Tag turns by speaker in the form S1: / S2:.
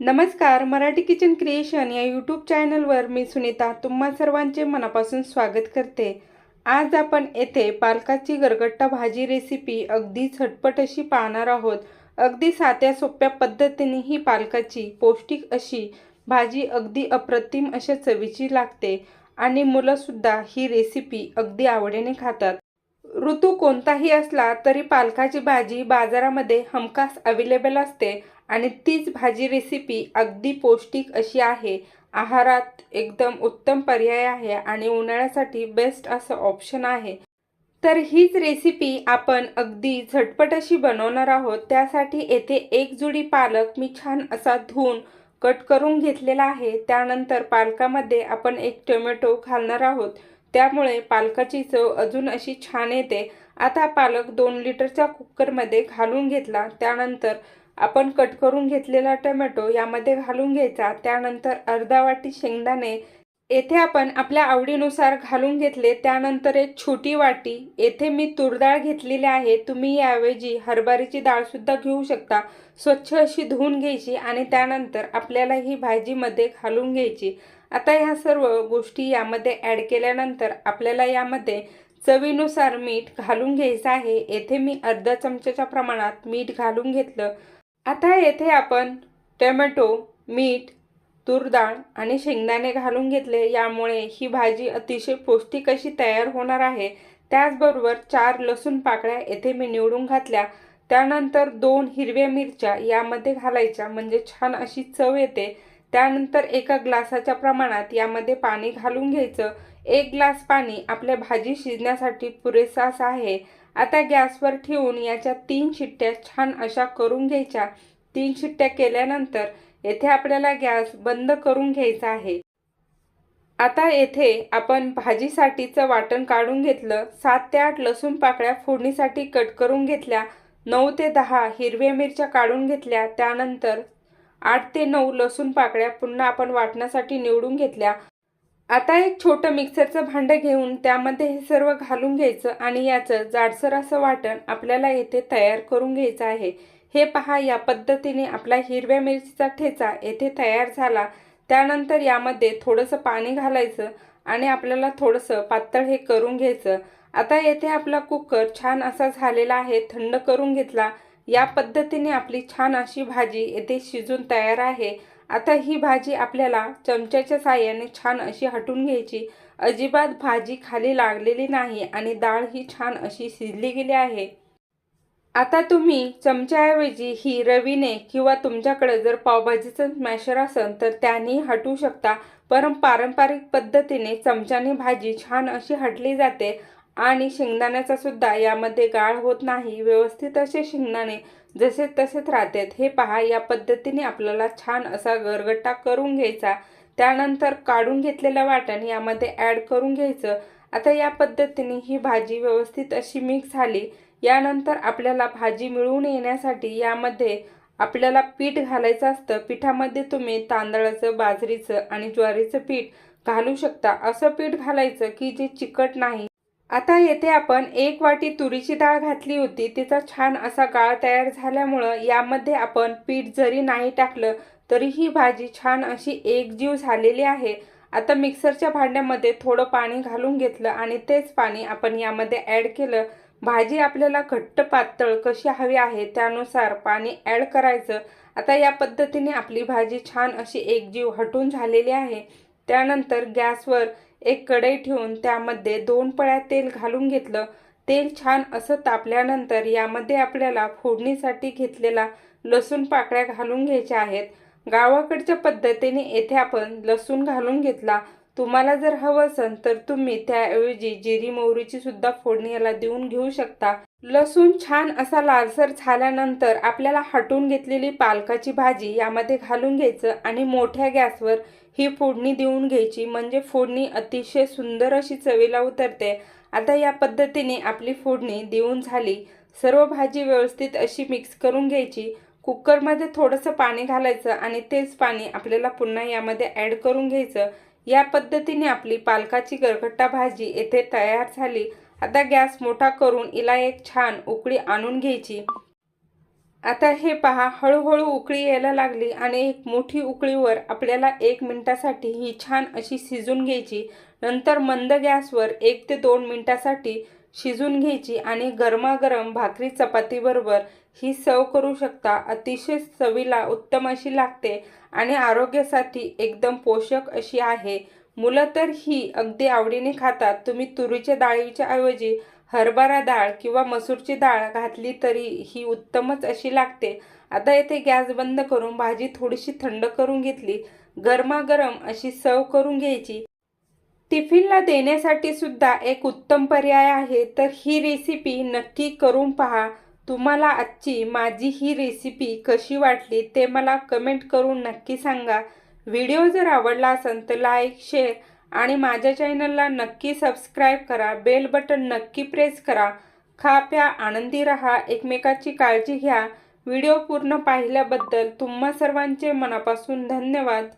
S1: नमस्कार Marathi kitchen creation या YouTube चॅनलवर मी सुनीता तुम्हा सर्वांचे मनापासून स्वागत करते. आज आपण येथे पालकाची गरगट्टा भाजी रेसिपी अगदी झटपट अशी पाहणार आहोत. अगदी साध्या सोप्या पद्धतीने ही पालकाची पौष्टिक अशी भाजी अगदी अप्रतिम अशा चवीची लागते आणि मुलंसुद्धा ही रेसिपी अगदी आवडीने खातात. ऋतू कोणताही असला तरी पालकाची भाजी बाजारामध्ये हमखास अवेलेबल असते. आणि तीच भाजी रेसिपी अगदी पौष्टिक अशी आहे. आहारात एकदम उत्तम पर्याय आहे आणि उन्हाळ्यासाठी बेस्ट असं ऑप्शन आहे. तर हीच रेसिपी आपण अगदी झटपट अशी बनवणार आहोत. त्यासाठी येथे एक जुडी पालक मी छान असा धुवून कट करून घेतलेला आहे. त्यानंतर पालकामध्ये आपण एक टोमॅटो घालणार आहोत. त्यामुळे पालकाची चव अजून अशी छान येते. आता पालक दोन लिटरच्या कुकरमध्ये घालून घेतला. त्यानंतर आपण कट करून घेतलेला टोमॅटो यामध्ये घालून घ्यायचा. त्यानंतर अर्धा वाटी शेंगदाणे येथे आपण आपल्या आवडीनुसार घालून घेतले. त्यानंतर एक छोटी वाटी. येथे मी तूर डाळ घेतलेली आहे. तुम्ही याऐवजी हरभऱ्याची डाळसुद्धा घेऊ शकता. स्वच्छ अशी धुवून घ्यायची आणि त्यानंतर आपल्याला ही भाजीमध्ये घालून घ्यायची. आता ह्या सर्व गोष्टी यामध्ये ॲड केल्यानंतर आपल्याला यामध्ये चवीनुसार मीठ घालून घ्यायचं आहे. येथे मी अर्धा चमच्याच्या प्रमाणात मीठ घालून घेतलं. आता येथे आपण टोमॅटो मीठ तूर डाळ आणि शेंगदाणे घालून घेतले. यामुळे ही भाजी अतिशय पौष्टिक अशी तयार होणार आहे. त्याचबरोबर चार लसूण पाकळ्या येथे मी निवडून घातल्या. त्यानंतर दोन हिरव्या मिरच्या यामध्ये घालायच्या. म्हणजे छान अशी चव येते. त्यानंतर एका ग्लासाच्या प्रमाणात यामध्ये पाणी घालून घ्यायचं. एक ग्लास पाणी आपल्या भाजी शिजण्यासाठी पुरेसा असं आहे. आता गॅसवर ठेवून याच्या तीन शिट्ट्या छान अशा करून घ्यायच्या. तीन शिट्ट्या केल्यानंतर येथे आपल्याला गॅस बंद करून घ्यायचा आहे. आता येथे आपण भाजीसाठीचं वाटण काढून घेतलं. सात ते आठ लसूण पाकळ्या फोडणीसाठी कट करून घेतल्या. नऊ ते दहा हिरव्या मिरच्या काढून घेतल्या. त्यानंतर आठ ते नऊ लसूण पाकळ्या पुन्हा आपण वाटण्यासाठी निवडून घेतल्या. आता एक छोटं मिक्सरचं भांडं घेऊन त्यामध्ये हे सर्व घालून घ्यायचं आणि याचं जाडसर असं वाटण आपल्याला येथे तयार करून घ्यायचं आहे. हे पहा या पद्धतीने आपला हिरव्या मिरचीचा ठेचा येथे तयार झाला. त्यानंतर यामध्ये थोडंसं पाणी घालायचं आणि आपल्याला थोडंसं पातळ हे करून घ्यायचं. आता येथे आपला कुकर छान असा झालेला आहे थंड करून घेतला. या पद्धतीने आपली छान अशी भाजी येथे शिजून तयार आहे. आता ही भाजी आपल्याला चमच्याच्या साह्याने छान अशी हटून घ्यायची. अजिबात भाजी खाली लागलेली नाही आणि डाळ ही छान अशी शिजली गेली आहे. आता तुम्ही चमच्याऐवजी ही रवीने किंवा तुमच्याकडे जर पावभाजीचं स्मॅशर असेल तर त्यानेही हटवू शकता. परम पारंपरिक पद्धतीने चमच्याने भाजी छान अशी हटली जाते आणि शेंगदाण्याचा सुद्धा यामध्ये गाळ होत नाही. व्यवस्थित असे शेंगदाणे जसे तसेच राहतात. हे पहा या पद्धतीने आपल्याला छान असा गरगट्टा करून घ्यायचा. त्यानंतर काढून घेतलेलं वाटण यामध्ये ॲड करून घ्यायचं. आता या पद्धतीने ही भाजी व्यवस्थित अशी मिक्स झाली. यानंतर आपल्याला भाजी मिळवून येण्यासाठी यामध्ये आपल्याला पीठ घालायचं असतं. पिठामध्ये तुम्ही तांदळाचं बाजरीचं आणि ज्वारीचं पीठ घालू शकता. असं पीठ घालायचं की जे चिकट नाही. आता येथे आपण एक वाटी तुरीची डाळ घातली होती. तिचा छान असा गाळ तयार झाल्यामुळं यामध्ये आपण पीठ जरी नाही टाकलं तरी ही भाजी छान अशी एकजीव झालेली आहे. आता मिक्सरच्या भांड्यामध्ये थोडं पाणी घालून घेतलं आणि तेच पाणी आपण यामध्ये ॲड केलं. भाजी आपल्याला घट्ट पातळ कशी हवी आहे त्यानुसार पाणी ॲड करायचं. आता या पद्धतीने आपली भाजी छान अशी एकजीव हटून झालेली आहे. त्यानंतर गॅसवर एक कढई ठेवून त्यामध्ये दोन पळ्या तेल घालून घेतलं. तेल छान असं तापल्यानंतर यामध्ये आपल्याला फोडणीसाठी घेतलेला लसूण पाकळ्या घालून घ्यायच्या आहेत. गावाकडच्या पद्धतीने येथे आपण लसूण घालून घेतला. तुम्हाला जर हवं असेल तर तुम्ही त्याऐवजी जिरी मोहरीची सुद्धा फोडणी याला देऊन घेऊ शकता. लसूण छान असा लालसर झाल्यानंतर आपल्याला हटून घेतलेली पालकाची भाजी यामध्ये घालून घ्यायचं आणि मोठ्या गॅसवर ही फोडणी देऊन घ्यायची. म्हणजे फोडणी अतिशय सुंदर अशी चवीला उतरते. आता या पद्धतीने आपली फोडणी देऊन झाली. सर्व भाजी व्यवस्थित अशी मिक्स करून घ्यायची. कुकरमध्ये थोडंसं पाणी घालायचं आणि तेच पाणी आपल्याला पुन्हा यामध्ये ॲड करून घ्यायचं. या पद्धतीने आपली पालकाची गरगट्टा भाजी येथे तयार झाली. आता गॅस मोठा करून हिला एक छान उकळी आणून घ्यायची. आता हे पहा हळूहळू उकळी यायला लागली आणि एक मोठी उकळीवर आपल्याला एक मिनटासाठी ही छान अशी शिजून घ्यायची. नंतर मंद गॅसवर एक ते दोन मिनटासाठी शिजून घ्यायची आणि गरमागरम भाकरी चपातीबरोबर ही सर्व करू शकता. अतिशय चवीला उत्तम अशी लागते आणि आरोग्यासाठी एकदम पोषक अशी आहे. मुलं तर ही अगदी आवडीने खातात. तुम्ही तुरीच्या डाळीच्या ऐवजी हरभरा डाळ किंवा मसूरची डाळ घातली तरी ही उत्तमच अशी लागते. आता येथे गॅस बंद करून भाजी थोडीशी थंड करून घेतली. गरमागरम अशी सर्व करून घ्यायची. टिफिनला देण्यासाठी सुद्धा एक उत्तम पर्याय आहे. तर ही रेसिपी नक्की करून पहा. तुम्हाला आजची माझी ही रेसिपी कशी वाटली ते मला कमेंट करून नक्की सांगा. व्हिडिओ जर आवडला असेल तर लाईक शेअर आणि माझ्या चॅनलला नक्की सबस्क्राईब करा. बेल बटन नक्की प्रेस करा. खा प्या आनंदी रहा एकमेकाची काळजी घ्या. व्हिडिओ पूर्ण पाहिल्याबद्दल तुम्हा सर्वांचे मनापासून धन्यवाद.